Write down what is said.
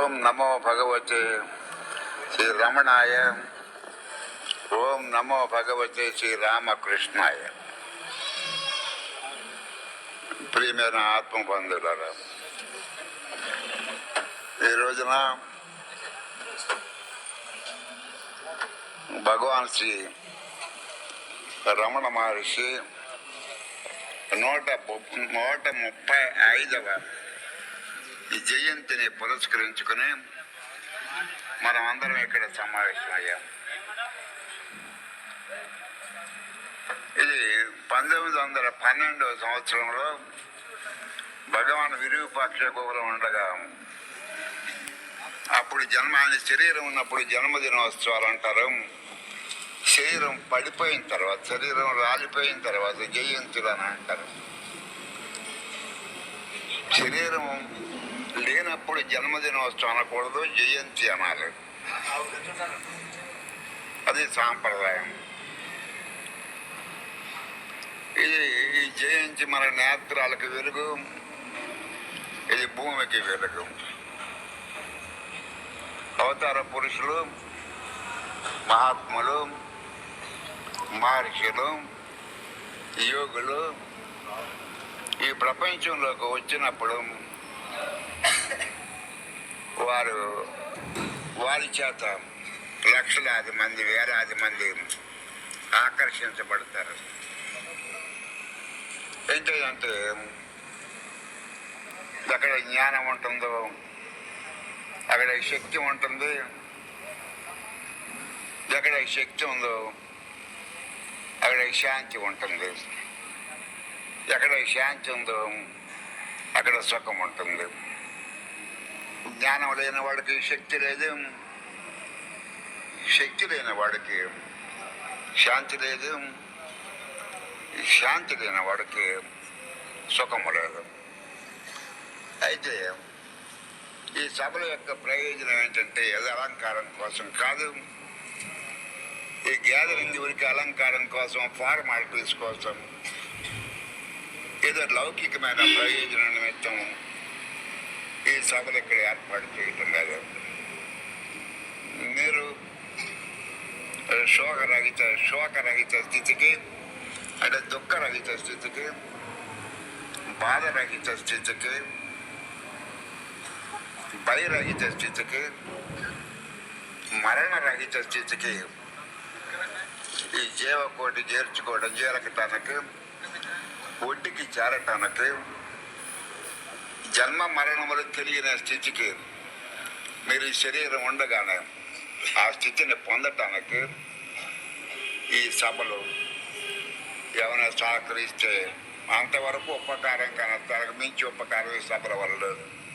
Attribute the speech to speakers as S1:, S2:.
S1: ఓం నమో భగవతే శ్రీ రమణాయ ఓం నమో భగవతే శ్రీ రామకృష్ణాయ ప్రియమైన ఆత్మ బంధువులారా ఈ రోజున భగవాన్ శ్రీ రమణ మహర్షి నూట ము- నూట ముప్పై ఐదవ ఈ జయంతిని పురస్కరించుకుని మనం అందరం ఇక్కడ సమావేశమయ్యాం ఇది పంతొమ్మిది వందల పన్నెండవ సంవత్సరంలో భగవాన్ విరూపాక్ష గోపురం ఉండగా అప్పుడు జన్మ ఆయన శరీరం ఉన్నప్పుడు జన్మదినోత్సవాలు అంటారు. శరీరం పడిపోయిన తర్వాత శరీరం రాలిపోయిన తర్వాత జయంతులు అని అంటారు. శరీరం లేనప్పుడు జన్మదినోత్సవం అనకూడదు జయంతి అనాలి. అది సాంప్రదాయం. ఇది ఈ జయంతి మన నేత్రాలకు వెలుగు ఇది భూమికి వెలుగు. అవతార పురుషులు మహాత్ములు మహర్షులు యోగులు ఈ ప్రపంచంలోకి వచ్చినప్పుడు వారు వారి చేత లక్షలాది మంది వేలాది మంది ఆకర్షించబడతారు. ఏంటంటే ఎక్కడ జ్ఞానం ఉంటుందో అక్కడ శక్తి ఉంటుంది ఎక్కడ శక్తి ఉందో అక్కడ శాంతి ఉంటుంది. ఎక్కడ శాంతి ఉందో అక్కడ సుఖం ఉంటుంది. జ్ఞానం లేని వాడికి శక్తి లేదు. శక్తి లేని వాడికి శాంతి లేదు. శాంతి లేని వాడికి సుఖము లేదు. అయితే ఈ సభల యొక్క ప్రయోజనం ఏంటంటే ఏదో అలంకారం కోసం కాదు. ఈ గ్యాదరింగ్ ఊరికి అలంకారం కోసం ఫార్మాలిటీస్ కోసం ఏదో లౌకికమైన ప్రయోజనం నిమిత్తం ఈ సభలు ఇక్కడ ఏర్పాటు చేయటం లేదు మీరు శోకరహిత శోకరహిత స్థితికి అంటే దుఃఖరహిత స్థితికి బాధరహిత స్థితికి భయరహిత స్థితికి మరణరహిత స్థితికి ఈ జీవకోటి చేర్చుకోవడం జీలకటానికి ఒడ్డుకి చేరటానికి జన్మ మరణములు తెలియని స్థితికి మీరు ఈ శరీరం ఉండగానే ఆ స్థితిని పొందటానికి ఈ సభలు ఏమైనా సహకరిస్తే అంతవరకు ఉపకారం కానీ తనకు మించి ఉపకారం ఈ సభల వల్ల లేదు.